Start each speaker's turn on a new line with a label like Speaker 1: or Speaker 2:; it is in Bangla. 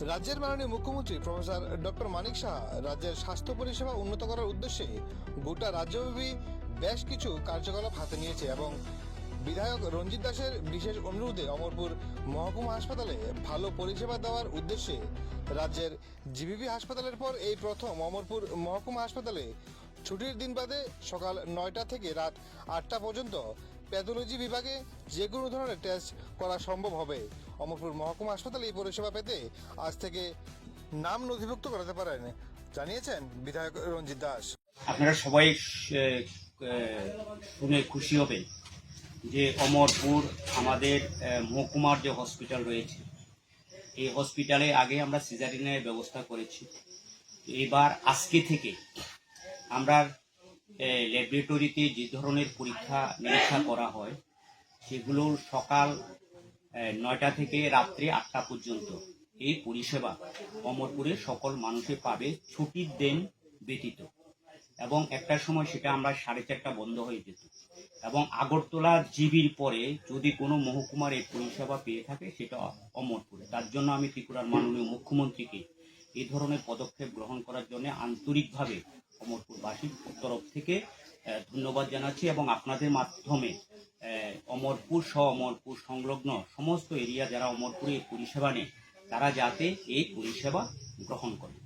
Speaker 1: রাজ্যের মাননীয় মুখ্যমন্ত্রী প্রফেসর ডক্টর মানিক সাহা রাজ্যের স্বাস্থ্য পরিষেবা উন্নত করার উদ্দেশ্যে গোটা রাজ্যব্যাপী বেশ কিছু কার্যকলাপ হাতে নিয়েছে এবং বিধায়ক রঞ্জিত দাসের বিশেষ অনুরোধে অমরপুর মহকুমা হাসপাতালে ভালো পরিষেবা দেওয়ার উদ্দেশ্যে রাজ্যের জিবিপি হাসপাতালের পর এই প্রথম অমরপুর মহকুমা হাসপাতালে ছুটির দিন বাদে সকাল নয়টা থেকে রাত আটটা পর্যন্ত প্যাথোলজি বিভাগে যে কোনো ধরনের টেস্ট করা সম্ভব হবে। অমরপুর মহকুমা হাসপাতালে এই পরিষেবা পেতে আজ থেকে নাম নথিভুক্ত করাতে পারেন, জানিয়েছেন বিধায়ক রঞ্জিত দাস।
Speaker 2: আপনারা সবাই শুনে খুশি হবেন যে অমরপুর আমাদের মহকুমার যে হসপিটাল রয়েছে, এই হসপিটালে আগে আমরা সিজারিনের ব্যবস্থা করেছি। এবার আজকে থেকে আমরা ল্যাবরেটরিতে যে ধরনের পরীক্ষা, নিরীক্ষা করা হয়, সেগুলো সকাল নয়টা থেকে রাত্রে আটটা পর্যন্ত। এই পরিষেবা অমরপুরের সকল মানুষে পাবে ছুটির দিন ব্যতীত। এবং একটার সময় সেটা আমরা সাড়ে চারটা বন্ধ হয়ে যেত। এবং আগরতলা জিবির পরে যদি কোনো মহকুমার এই পরিষেবা পেয়ে থাকে, সেটা অমরপুরে। তার জন্য আমি ত্রিপুরার মাননীয় মুখ্যমন্ত্রীকে এই ধরনের পদক্ষেপ গ্রহণ করার জন্য আন্তরিকভাবে অমরপুরবাসীর তরফ থেকে ধন্যবাদ জানাচ্ছি এবং আপনাদের মাধ্যমে অমরপুর সহ অমরপুর সংলগ্ন সমস্ত এরিয়া যারা অমরপুরে পরিষেবা নেয়, তারা যাতে এই পরিষেবা গ্রহণ করে।